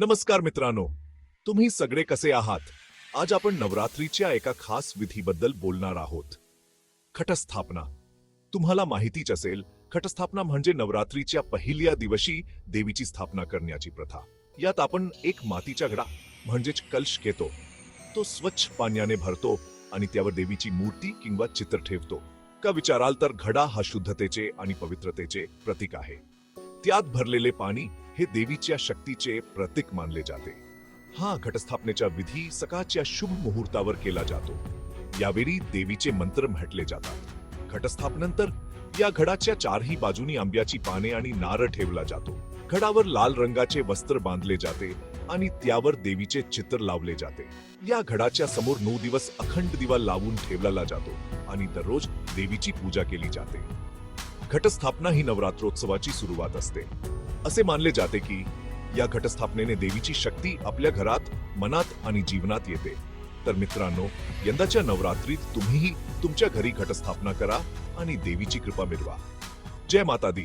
नमस्कार मित्रांनो. तुम्ही सगळे कसे आहात? आज आपण नवरात्रीच्या एका खास विधीबद्दल बोलणार आहोत. खटस्थापना तुम्हाला माहितीच असेल खटस्थापना म्हणजे नवरात्रीच्या पहिल्या दिवशी देवीची स्थापना करण्याची प्रथा. यात आपण एक मातीचा घडा म्हणजेच कलश घेतो. तो स्वच्छ पाण्याने भरतो आणि त्यावर देवीची मूर्ती किंवा चित्र ठेवतो. का विचाराल तर घडा हा शुद्धतेचे आणि पवित्रतेचे प्रतीक आहे. त्यात भरलेले पाणी हे देवीच्या शक्तीचे प्रतीक मानले जाते. हा घटस्थापनेचा विधी सकाळच्या शुभ मुहूर्तावर केला जातो. यावेळी देवीचे मंत्र म्हटले जातात. घटस्थापनंतर या घडाच्या चारही बाजूनी आंब्याची पाने आणि नारळ ठेवला जातो. घडावर लाल रंगाचे वस्त्र बांधले जाते आणि त्यावर देवीचे चित्र लावले जाते. या घडाच्या समोर नऊ दिवस अखंड दिवा लावून ठेवला जातो आणि दररोज देवीची पूजा केली जाते. घटस्थापना ही नवरात्रोत्सवाची सुरुवात असते. असे मानले जाते की या घटस्थापनेने देवीची शक्ती आपल्या घरात मनात आणि जीवनात येते. तर मित्रांनो यंदाच्या नवरात्रीत तुम्हीही तुमच्या घरी घटस्थापना करा आणि देवीची कृपा मिळवा. जय माता दी.